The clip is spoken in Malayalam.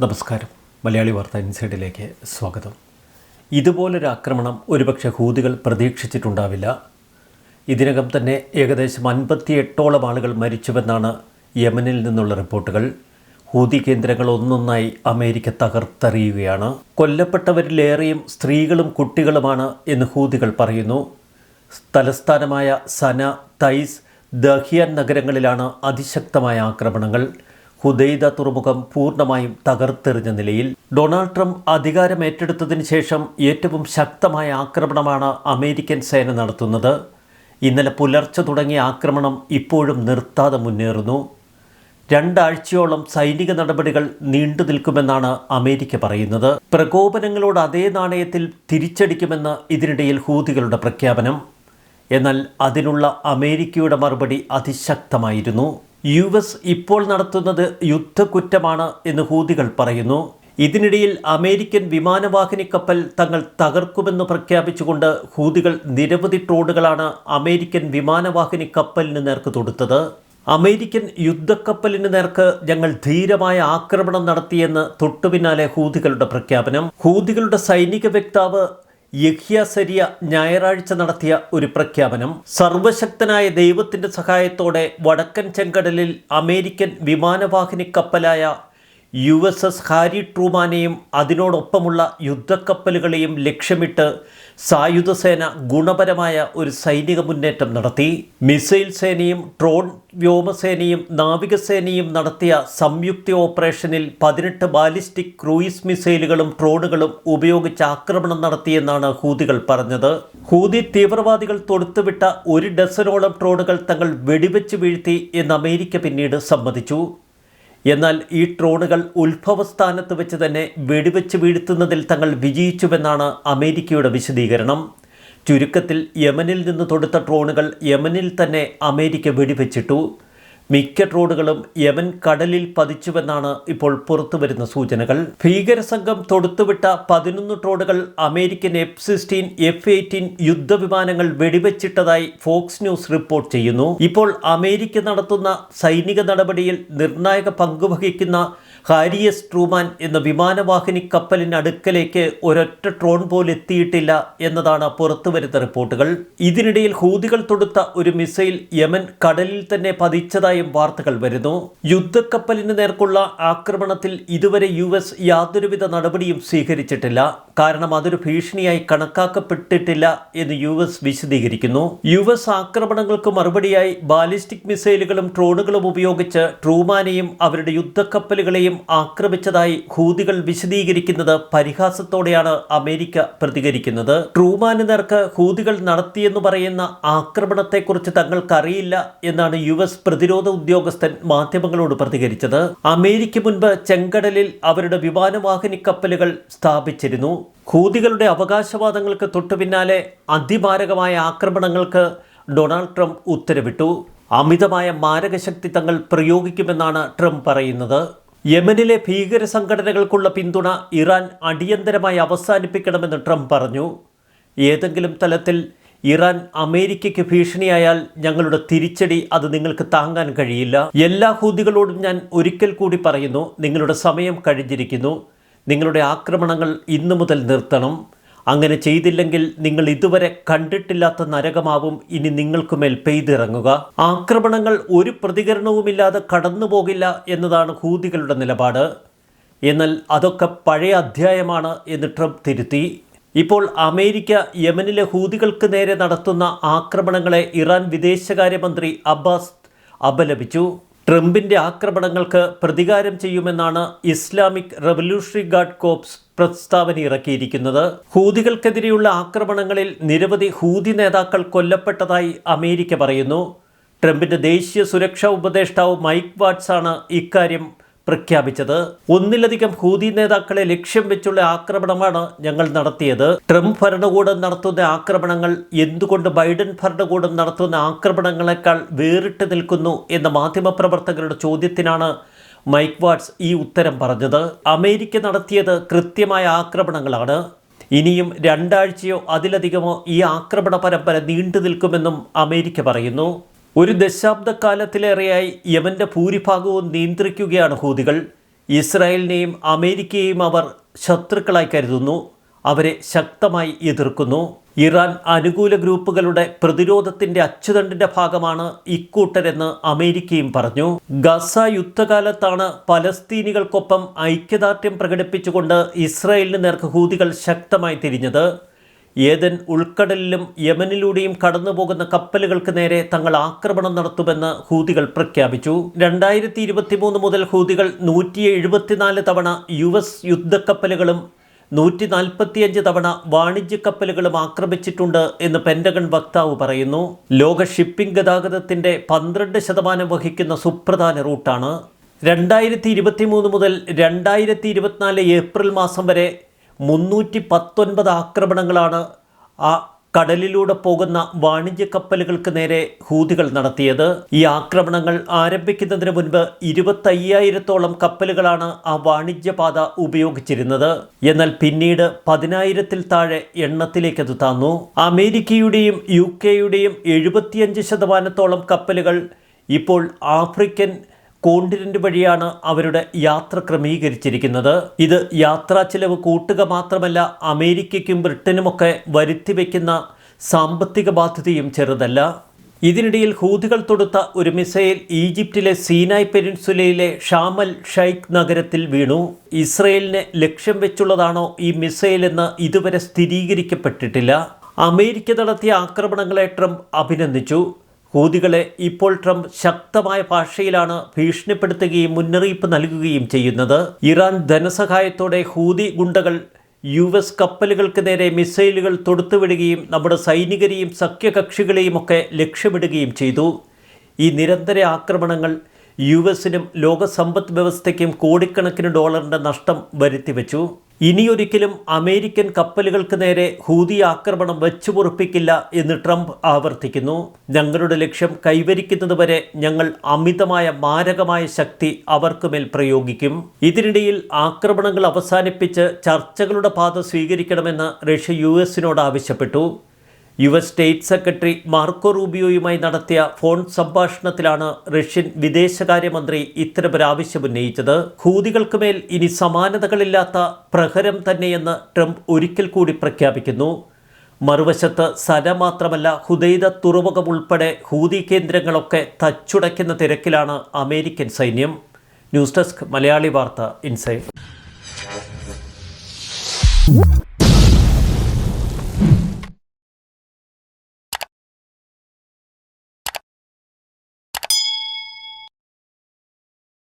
നമസ്കാരം. മലയാളി വാർത്ത ഇൻസൈഡിലേക്ക് സ്വാഗതം. ഇതുപോലൊരു ആക്രമണം ഒരുപക്ഷെ ഹൂതികൾ പ്രതീക്ഷിച്ചിട്ടുണ്ടാവില്ല. ഇതിനകം തന്നെ ഏകദേശം അൻപത്തിയെട്ടോളം ആളുകൾ മരിച്ചുവെന്നാണ് യമനിൽ നിന്നുള്ള റിപ്പോർട്ടുകൾ. ഹൂതി കേന്ദ്രങ്ങൾ ഒന്നൊന്നായി അമേരിക്ക തകർത്തെറിയുകയാണ്. കൊല്ലപ്പെട്ടവരിലേറെയും സ്ത്രീകളും കുട്ടികളുമാണ് എന്ന് ഹൂതികൾ പറയുന്നു. തലസ്ഥാനമായ സന തൈസ് ദഹിയാൻ നഗരങ്ങളിലാണ് അതിശക്തമായ ആക്രമണങ്ങൾ. ഹുദൈദ തുറമുഖം പൂർണമായും തകർത്തെറിഞ്ഞ നിലയിൽ ഡൊണാൾഡ് ട്രംപ് അധികാരം ഏറ്റെടുത്തതിന് ശേഷം ഏറ്റവും ശക്തമായ ആക്രമണമാണ് അമേരിക്കൻ സേന നടത്തുന്നത്. ഇന്നലെ പുലർച്ചെ തുടങ്ങിയ ആക്രമണം ഇപ്പോഴും നിർത്താതെ മുന്നേറുന്നു. രണ്ടാഴ്ചയോളം സൈനിക നടപടികൾ നീണ്ടു നിൽക്കുമെന്നാണ് അമേരിക്ക പറയുന്നത്. പ്രകോപനങ്ങളോട് അതേ നാണയത്തിൽ തിരിച്ചടിക്കുമെന്ന് ഇതിനിടയിൽ ഹൂതികളുടെ പ്രഖ്യാപനം. എന്നാൽ അതിനുള്ള അമേരിക്കയുടെ മറുപടി അതിശക്തമായിരുന്നു. യു എസ് ഇപ്പോൾ നടത്തുന്നത് യുദ്ധക്കുറ്റമാണ് എന്ന് ഹൂതികൾ പറയുന്നു. ഇതിനിടയിൽ അമേരിക്കൻ വിമാനവാഹിനി കപ്പൽ തങ്ങൾ തകർക്കുമെന്ന് പ്രഖ്യാപിച്ചുകൊണ്ട് ഹൂതികൾ നിരവധി ട്രോണുകളാണ് അമേരിക്കൻ വിമാനവാഹിനി കപ്പലിന് നേർക്ക് തൊടുത്തത്. അമേരിക്കൻ യുദ്ധക്കപ്പലിന് നേർക്ക് ഞങ്ങൾ ധീരമായ ആക്രമണം നടത്തിയെന്ന് തൊട്ടുപിന്നാലെ ഹൂതികളുടെ പ്രഖ്യാപനം. ഹൂതികളുടെ സൈനിക വക്താവ് യഹ്യ സരിയ ഞായറാഴ്ച നടത്തിയ ഒരു പ്രഖ്യാപനം സർവശക്തനായ ദൈവത്തിന്റെ സഹായത്തോടെ വടക്കൻ ചെങ്കടലിൽ അമേരിക്കൻ വിമാനവാഹിനി കപ്പലായ യു എസ് എസ് ഹാരി ട്രൂമാനെയും അതിനോടൊപ്പമുള്ള യുദ്ധക്കപ്പലുകളെയും ലക്ഷ്യമിട്ട് സായുധസേന ഗുണപരമായ ഒരു സൈനിക മുന്നേറ്റം നടത്തി. മിസൈൽ സേനയും ട്രോൺ വ്യോമസേനയും നാവികസേനയും നടത്തിയ സംയുക്ത ഓപ്പറേഷനിൽ പതിനെട്ട് ബാലിസ്റ്റിക് ക്രൂയിസ് മിസൈലുകളും ട്രോണുകളും ഉപയോഗിച്ച് ആക്രമണം നടത്തിയെന്നാണ് ഹൂതികൾ പറഞ്ഞത്. ഹൂതി തീവ്രവാദികൾ തൊടുത്തുവിട്ട ഒരു ഡസനോളം ട്രോണുകൾ തങ്ങൾ വെടിവെച്ച് വീഴ്ത്തി എന്ന് അമേരിക്ക പിന്നീട് സമ്മതിച്ചു. എന്നാൽ ഈ ഡ്രോണുകൾ ഉത്ഭവസ്ഥാനത്ത് വെച്ച് തന്നെ വെടിവെച്ച് വീഴ്ത്തുന്നതിൽ തങ്ങൾ വിജയിച്ചുവെന്നാണ് അമേരിക്കയുടെ വിശദീകരണം. ചുരുക്കത്തിൽ യമനിൽ നിന്ന് തൊടുത്ത ഡ്രോണുകൾ യമനിൽ തന്നെ അമേരിക്ക വെടിവെച്ചിട്ടു. മിക്ക ട്രോണുകളും യമൻ കടലിൽ പതിച്ചുവെന്നാണ് ഇപ്പോൾ പുറത്തുവരുന്ന സൂചനകൾ. ഭീകരസംഘം തൊടുത്തുവിട്ട പതിനൊന്ന് ട്രോണുകൾ American F sixteen F eighteen യുദ്ധവിമാനങ്ങൾ വെടിവെച്ചിട്ടതായി ഫോക്സ് ന്യൂസ് റിപ്പോർട്ട് ചെയ്യുന്നു. ഇപ്പോൾ അമേരിക്ക നടത്തുന്ന സൈനിക നടപടിയിൽ നിർണായക പങ്കുവഹിക്കുന്ന ഹാരിയസ് ട്രൂമാൻ എന്ന വിമാനവാഹിനി കപ്പലിന് അടുക്കലേക്ക് ഒരൊറ്റ ട്രോൺ പോലും എത്തിയിട്ടില്ല എന്നതാണ് പുറത്തുവരുന്ന റിപ്പോർട്ടുകൾ. ഇതിനിടയിൽ ഹൂതികൾ തൊടുത്ത ഒരു മിസൈൽ യമൻ കടലിൽ തന്നെ പതിച്ചതായും വാർത്തകൾ വരുന്നു. യുദ്ധക്കപ്പലിന് നേർക്കുള്ള ആക്രമണത്തിൽ ഇതുവരെ യു എസ് യാതൊരുവിധ നടപടിയും സ്വീകരിച്ചിട്ടില്ല. കാരണം അതൊരു ഭീഷണിയായി കണക്കാക്കപ്പെട്ടിട്ടില്ല എന്ന് യു എസ് വിശദീകരിക്കുന്നു. യു എസ് ആക്രമണങ്ങൾക്ക് മറുപടിയായി ബാലിസ്റ്റിക് മിസൈലുകളും ട്രോണുകളും ഉപയോഗിച്ച് ട്രൂമാനെയും അവരുടെ യുദ്ധക്കപ്പലുകളെയും ആക്രമിച്ചതായി ഹൂതികൾ വിശദീകരിക്കുന്നത് പരിഹാസത്തോടെയാണ് അമേരിക്ക പ്രതികരിക്കുന്നത്. ട്രൂമാന് നേർക്ക് ഹൂതികൾ നടത്തിയെന്ന് പറയുന്ന ആക്രമണത്തെക്കുറിച്ച് തങ്ങൾക്കറിയില്ല എന്നാണ് യു എസ് പ്രതിരോധ ഉദ്യോഗസ്ഥൻ മാധ്യമങ്ങളോട് പ്രതികരിച്ചത്. അമേരിക്ക മുൻപ് ചെങ്കടലിൽ അവരുടെ വിമാനവാഹിനി കപ്പലുകൾ സ്ഥാപിച്ചിരുന്നു. ഹൂതികളുടെ അവകാശവാദങ്ങൾക്ക് തൊട്ടുപിന്നാലെ അതിമാരകമായ ആക്രമണങ്ങൾക്ക് ഡൊണാൾഡ് ട്രംപ് ഉത്തരവിട്ടു. അമിതമായ മാരകശക്തി തങ്ങൾ പ്രയോഗിക്കുമെന്നാണ് ട്രംപ് പറയുന്നത്. യമനിലെ ഭീകര സംഘടനകൾക്കുള്ള പിന്തുണ ഇറാൻ അടിയന്തരമായി അവസാനിപ്പിക്കണമെന്ന് ട്രംപ് പറഞ്ഞു. ഏതെങ്കിലും തലത്തിൽ ഇറാൻ അമേരിക്കയ്ക്ക് ഭീഷണിയായാൽ ഞങ്ങളുടെ തിരിച്ചടി അത് നിങ്ങൾക്ക് താങ്ങാൻ കഴിയില്ല. എല്ലാ ഹൂതികളോടും ഞാൻ ഒരിക്കൽ കൂടി പറയുന്നു നിങ്ങളുടെ സമയം കഴിഞ്ഞിരിക്കുന്നു. നിങ്ങളുടെ ആക്രമണങ്ങൾ ഇന്നു മുതൽ നിർത്തണം. അങ്ങനെ ചെയ്തില്ലെങ്കിൽ നിങ്ങൾ ഇതുവരെ കണ്ടിട്ടില്ലാത്ത നരകമാവും. ഇനി നിങ്ങൾക്കുമേൽ പെയ്തിറങ്ങുക. ആക്രമണങ്ങൾ ഒരു പ്രതികരണവുമില്ലാതെ കടന്നുപോകില്ല എന്നതാണ് ഹൂതികളുടെ നിലപാട്. എന്നാൽ അതൊക്കെ പഴയ അധ്യായമാണ് എന്ന് ട്രംപ് തിരുത്തി. ഇപ്പോൾ അമേരിക്ക യമനിലെ ഹൂതികൾക്ക് നേരെ നടത്തുന്ന ആക്രമണങ്ങളെ ഇറാൻ വിദേശകാര്യമന്ത്രി അബ്ബാസ് അപലപിച്ചു. ട്രംപിന്റെ ആക്രമണങ്ങൾക്ക് പ്രതികാരം ചെയ്യുമെന്നാണ് ഇസ്ലാമിക് റവല്യൂഷണറി ഗാർഡ് കോപ്സ് പ്രസ്താവന ഇറക്കിയിരിക്കുന്നത്. ഹൂതികൾക്കെതിരെയുള്ള ആക്രമണങ്ങളിൽ നിരവധി ഹൂതി നേതാക്കൾ കൊല്ലപ്പെട്ടതായി അമേരിക്ക പറയുന്നു. ട്രംപിന്റെ ദേശീയ സുരക്ഷാ ഉപദേഷ്ടാവ് മൈക്ക് വാട്സാണ് ഇക്കാര്യം പ്രഖ്യാപിച്ചത്. ഒന്നിലധികം ഹൂതി നേതാക്കളെ ലക്ഷ്യം വെച്ചുള്ള ആക്രമണമാണ് ഞങ്ങൾ നടത്തിയത്. ട്രംപ് ഭരണകൂടം നടത്തുന്ന ആക്രമണങ്ങൾ എന്തുകൊണ്ട് ബൈഡൻ ഭരണകൂടം നടത്തുന്ന ആക്രമണങ്ങളെക്കാൾ വേറിട്ട് നിൽക്കുന്നു എന്ന മാധ്യമപ്രവർത്തകരുടെ ചോദ്യത്തിനാണ് മൈക്ക് വാട്സ് ഈ ഉത്തരം പറഞ്ഞത്. അമേരിക്ക നടത്തിയത് കൃത്യമായ ആക്രമണങ്ങളാണ്. ഇനിയും രണ്ടാഴ്ചയോ അതിലധികമോ ഈ ആക്രമണ പരമ്പര നീണ്ടു നിൽക്കുമെന്നും അമേരിക്ക പറയുന്നു. ഒരു ദശാബ്ദക്കാലത്തിലേറെയായി യമന്റെ ഭൂരിഭാഗവും നിയന്ത്രിക്കുകയാണ് ഹൂതികൾ. ഇസ്രായേലിനെയും അമേരിക്കയെയും അവർ ശത്രുക്കളായി കരുതുന്നു. അവരെ ശക്തമായി എതിർക്കുന്നു. ഇറാൻ അനുകൂല ഗ്രൂപ്പുകളുടെ പ്രതിരോധത്തിന്റെ അച്ചുതണ്ടിന്റെ ഭാഗമാണ് ഇക്കൂട്ടരെന്ന് അമേരിക്കയും പറഞ്ഞു. ഗസ യുദ്ധകാലത്താണ് പലസ്തീനികൾക്കൊപ്പം ഐക്യദാർഢ്യം പ്രകടിപ്പിച്ചുകൊണ്ട് ഇസ്രായേലിന് നേർക്ക് ഹൂതികൾ ശക്തമായി തിരിഞ്ഞത്. ഏതൻ ഉൾക്കടലിലും യമനിലൂടെയും കടന്നുപോകുന്ന കപ്പലുകൾക്ക് നേരെ തങ്ങൾ ആക്രമണം നടത്തുമെന്ന് ഹൂതികൾ പ്രഖ്യാപിച്ചു. രണ്ടായിരത്തി ഇരുപത്തിമൂന്ന് മുതൽ ഹൂതികൾ നൂറ്റി എഴുപത്തിനാല് തവണ യു എസ് യുദ്ധക്കപ്പലുകളും നൂറ്റി നാൽപ്പത്തിയഞ്ച് തവണ വാണിജ്യ കപ്പലുകളും ആക്രമിച്ചിട്ടുണ്ട് എന്ന് പെൻഡഗൺ വക്താവ് പറയുന്നു. ലോക ഷിപ്പിംഗ് ഗതാഗതത്തിന്റെ പന്ത്രണ്ട് ശതമാനം വഹിക്കുന്ന സുപ്രധാന റൂട്ടാണ്. രണ്ടായിരത്തി ഇരുപത്തി മൂന്ന് മുതൽ രണ്ടായിരത്തി ഇരുപത്തിനാല് ഏപ്രിൽ മാസം വരെ മുന്നൂറ്റി പത്തൊൻപത് ആക്രമണങ്ങളാണ് ആ കടലിലൂടെ പോകുന്ന വാണിജ്യ കപ്പലുകൾക്ക് നേരെ ഹൂതികൾ നടത്തിയത്. ഈ ആക്രമണങ്ങൾ ആരംഭിക്കുന്നതിന് മുൻപ് ഇരുപത്തയ്യായിരത്തോളം കപ്പലുകളാണ് ആ വാണിജ്യപാത ഉപയോഗിച്ചിരുന്നത്. എന്നാൽ പിന്നീട് പതിനായിരത്തിൽ താഴെ എണ്ണത്തിലേക്ക് അത് താന്നു. അമേരിക്കയുടെയും യു കെയുടെയും എഴുപത്തിയഞ്ച് ശതമാനത്തോളം കപ്പലുകൾ ഇപ്പോൾ ആഫ്രിക്കൻ കോണ്ടിനെന്റ് വഴിയാണ് അവരുടെ യാത്ര ക്രമീകരിച്ചിരിക്കുന്നത്. ഇത് യാത്രാ ചിലവ് കൂട്ടുക മാത്രമല്ല അമേരിക്കയ്ക്കും ബ്രിട്ടനുമൊക്കെ വരുത്തി വയ്ക്കുന്ന സാമ്പത്തിക ബാധ്യതയും ചെറുതല്ല. ഇതിനിടയിൽ ഹൂതികൾ തൊടുത്ത ഒരു മിസൈൽ ഈജിപ്തിലെ സീനായ് പെനിൻസുലയിലെ ഷാമൽ ഷൈഖ് നഗരത്തിൽ വീണു. ഇസ്രയേലിനെ ലക്ഷ്യം വെച്ചുള്ളതാണോ ഈ മിസൈൽ എന്ന് ഇതുവരെ സ്ഥിരീകരിക്കപ്പെട്ടിട്ടില്ല. അമേരിക്ക നടത്തിയ ആക്രമണങ്ങളെ ട്രംപ് അഭിനന്ദിച്ചു. ഹൂതികളെ ഇപ്പോൾ ട്രംപ് ശക്തമായ ഭാഷയിലാണ് ഭീഷണിപ്പെടുത്തുകയും മുന്നറിയിപ്പ് നൽകുകയും ചെയ്യുന്നത്. ഇറാൻ ധനസഹായത്തോടെ ഹൂതി ഗുണ്ടകൾ യു എസ് കപ്പലുകൾക്ക് നേരെ മിസൈലുകൾ തൊടുത്തുവിടുകയും നമ്മുടെ സൈനികരെയും സഖ്യകക്ഷികളെയും ഒക്കെ ലക്ഷ്യമിടുകയും ചെയ്തു. ഈ നിരന്തര ആക്രമണങ്ങൾ യു എസിനും ലോക സമ്പദ് വ്യവസ്ഥയ്ക്കും കോടിക്കണക്കിന് ഡോളറിന്റെ നഷ്ടം വരുത്തിവെച്ചു. ഇനിയൊരിക്കലും അമേരിക്കൻ കപ്പലുകൾക്ക് നേരെ ഹൂതി ആക്രമണം വെച്ചുപൊറുപ്പിക്കില്ല എന്ന് ട്രംപ് ആവർത്തിക്കുന്നു. ഞങ്ങളുടെ ലക്ഷ്യം കൈവരിക്കുന്നതുവരെ ഞങ്ങൾ അമിതമായ മാരകമായ ശക്തി അവർക്കുമേൽ പ്രയോഗിക്കും. ഇതിനിടയിൽ ആക്രമണങ്ങൾ അവസാനിപ്പിച്ച് ചർച്ചകളുടെ പാത സ്വീകരിക്കണമെന്ന് റഷ്യ യു എസിനോട് ആവശ്യപ്പെട്ടു. U S state secretary Marco റൂബിയോയുമായി നടത്തിയ ഫോൺ സംഭാഷണത്തിലാണ് റഷ്യൻ വിദേശകാര്യമന്ത്രി ഇത്തരമൊരു ഉന്നയിച്ചത്. ഹൂതികൾക്ക് മേൽ ഇനി സമാനതകളില്ലാത്ത പ്രഹരം തന്നെയെന്ന് ട്രംപ് ഒരിക്കൽ കൂടി പ്രഖ്യാപിക്കുന്നു. മറുവശത്ത് സന മാത്രമല്ല ഹുദൈദ തുറമുഖം ഉൾപ്പെടെ ഹൂതി കേന്ദ്രങ്ങളൊക്കെ തച്ചുടയ്ക്കുന്ന തിരക്കിലാണ് അമേരിക്കൻ സൈന്യം. ന്യൂസ് ഡെസ്ക് മലയാളി വാർത്ത ഇൻസൈഡ്